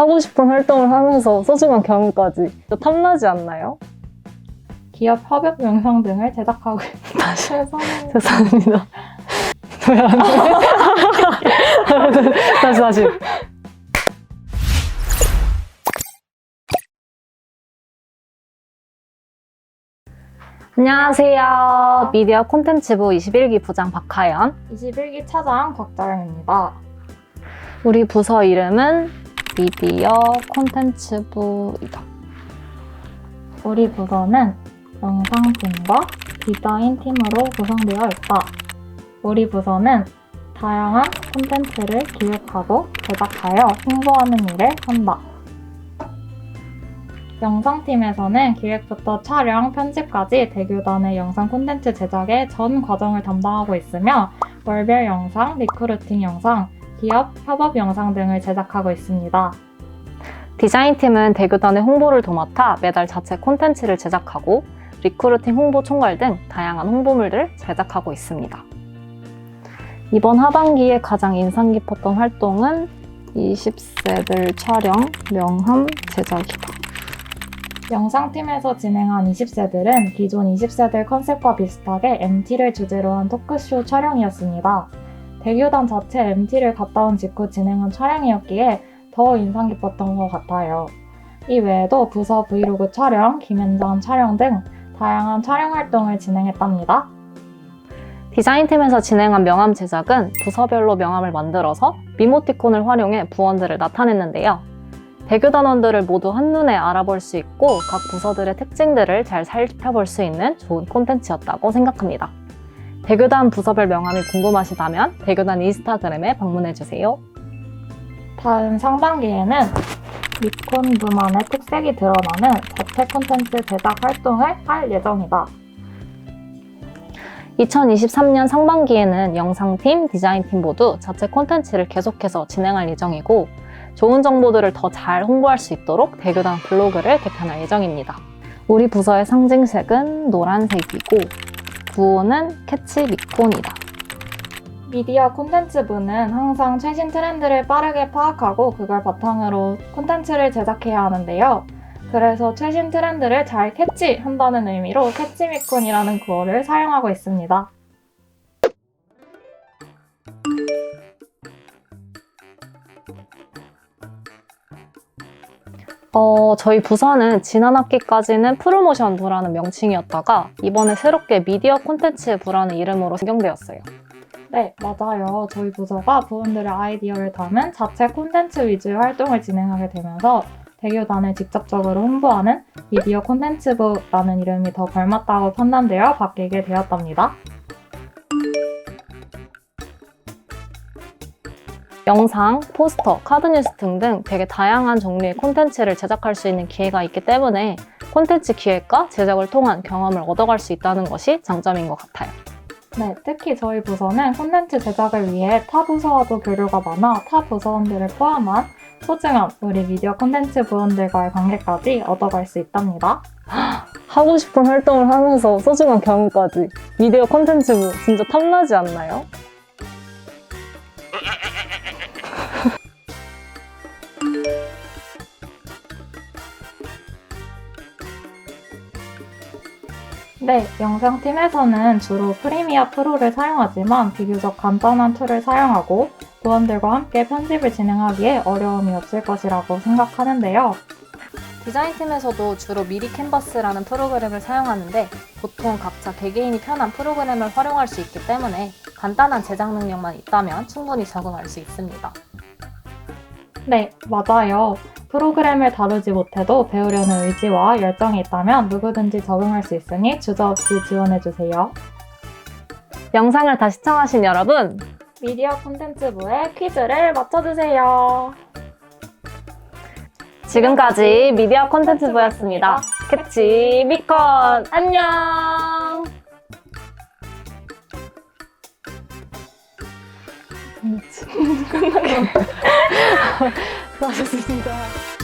하고 싶은 활동을 하면서 소중한 경험까지 또 탐나지 않나요? 기업 협업 영상 등을 제작하고 다시 죄송해요. 죄송합니다. 왜안 돼? 다시 다시. 안녕하세요. 미디어 콘텐츠부 21기 부장 박하연. 21기 차장 곽자영입니다. 우리 부서 이름은 미디어 콘텐츠부이다. 우리 부서는 영상팀과 디자인 팀으로 구성되어 있다. 우리 부서는 다양한 콘텐츠를 기획하고 제작하여 홍보하는 일을 한다. 영상팀에서는 기획부터 촬영, 편집까지 대교단의 영상 콘텐츠 제작의 전 과정을 담당하고 있으며 월별 영상, 리크루팅 영상, 기업 협업 영상 등을 제작하고 있습니다. 디자인팀은 대교단의 홍보를 도맡아 매달 자체 콘텐츠를 제작하고 리크루팅 홍보 총괄 등 다양한 홍보물들을 제작하고 있습니다. 이번 하반기에 가장 인상 깊었던 활동은 20세들 촬영 명함 제작이다. 영상팀에서 진행한 20세들은 기존 20세들 컨셉과 비슷하게 MT를 주제로 한 토크쇼 촬영이었습니다. 대교단 자체 MT를 갔다 온 직후 진행한 촬영이었기에 더 인상 깊었던 것 같아요. 이 외에도 부서 브이로그 촬영, 김현장 촬영 등 다양한 촬영 활동을 진행했답니다. 디자인팀에서 진행한 명함 제작은 부서별로 명함을 만들어서 미모티콘을 활용해 부원들을 나타냈는데요. 대교단원들을 모두 한눈에 알아볼 수 있고 각 부서들의 특징들을 잘 살펴볼 수 있는 좋은 콘텐츠였다고 생각합니다. 대교단 부서별 명함이 궁금하시다면 대교단 인스타그램에 방문해주세요. 다음 상반기에는 미콘 부만의 특색이 드러나는 자체 콘텐츠 제작 활동을 할 예정이다. 2023년 상반기에는 영상팀, 디자인팀 모두 자체 콘텐츠를 계속해서 진행할 예정이고 좋은 정보들을 더 잘 홍보할 수 있도록 대교단 블로그를 개편할 예정입니다. 우리 부서의 상징색은 노란색이고 구호는 캐치 미콘이다. 미디어 콘텐츠부는 항상 최신 트렌드를 빠르게 파악하고 그걸 바탕으로 콘텐츠를 제작해야 하는데요. 그래서 최신 트렌드를 잘 캐치한다는 의미로 캐치미콘이라는 구호를 사용하고 있습니다. 어, 저희 부서는 지난 학기까지는 프로모션 부라는 명칭이었다가 이번에 새롭게 미디어 콘텐츠 부라는 이름으로 변경되었어요. 네, 맞아요. 저희 부서가 부원들의 아이디어를 담은 자체 콘텐츠 위주의 활동을 진행하게 되면서 대교단을 직접적으로 홍보하는 미디어 콘텐츠부라는 이름이 더 걸맞다고 판단되어 바뀌게 되었답니다. 영상, 포스터, 카드뉴스 등등 되게 다양한 종류의 콘텐츠를 제작할 수 있는 기회가 있기 때문에 콘텐츠 기획과 제작을 통한 경험을 얻어갈 수 있다는 것이 장점인 것 같아요. 네, 특히 저희 부서는 콘텐츠 제작을 위해 타 부서와도 교류가 많아 타 부서원들을 포함한 소중한 우리 미디어 콘텐츠 부원들과의 관계까지 얻어갈 수 있답니다. 하고 싶은 활동을 하면서 소중한 경험까지 미디어 콘텐츠부 진짜 탐나지 않나요? 네, 영상팀에서는 주로 프리미어 프로를 사용하지만 비교적 간단한 툴을 사용하고 부원들과 함께 편집을 진행하기에 어려움이 없을 것이라고 생각하는데요. 디자인팀에서도 주로 미리 캔버스라는 프로그램을 사용하는데 보통 각자 개개인이 편한 프로그램을 활용할 수 있기 때문에 간단한 제작 능력만 있다면 충분히 적응할 수 있습니다. 네, 맞아요. 프로그램을 다루지 못해도 배우려는 의지와 열정이 있다면 누구든지 적응할 수 있으니 주저 없이 지원해주세요. 영상을 다 시청하신 여러분 미디어 콘텐츠부의 퀴즈를 맞춰주세요. 지금까지 미디어 콘텐츠부였습니다. 캐치 미컨 안녕. 수고하셨습니다.